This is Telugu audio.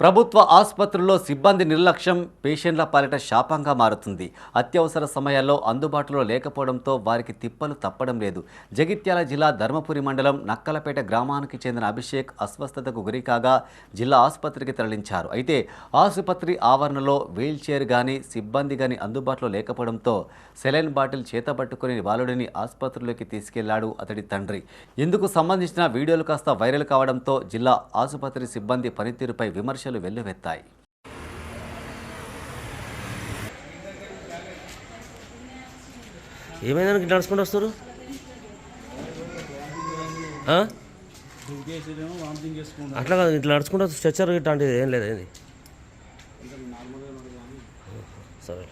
ప్రభుత్వ ఆసుపత్రుల్లో సిబ్బంది నిర్లక్ష్యం పేషెంట్ల పాలిట శాపంగా మారుతుంది. అత్యవసర సమయాల్లో అందుబాటులో లేకపోవడంతో వారికి తిప్పలు తప్పడం లేదు. జగిత్యాల జిల్లా ధర్మపురి మండలం నక్కలపేట గ్రామానికి చెందిన అభిషేక్ అస్వస్థతకు గురికాగా జిల్లా ఆసుపత్రికి తరలించారు. అయితే ఆసుపత్రి ఆవరణలో వీల్చైర్ కానీ గాని సిబ్బంది గాని అందుబాటులో లేకపోవడంతో సెలైన్ బాటిల్ చేతబట్టుకుని బాలుడిని ఆసుపత్రిలోకి తీసుకెళ్ళాడు అతడి తండ్రి. ఇందుకు సంబంధించిన వీడియోలు కాస్త వైరల్ కావడంతో జిల్లా ఆసుపత్రి సిబ్బంది పనితీరుపై విమర్శ విమర్శలు వెల్లువెత్తాయి. నడుచుకుంటూ వస్తారు? అట్లా కాదు ఇట్లా నడుచుకుంటూ స్ట్రెచ్చర్ ఇట్లాంటిది ఏం లేదు ఏంది? సరే.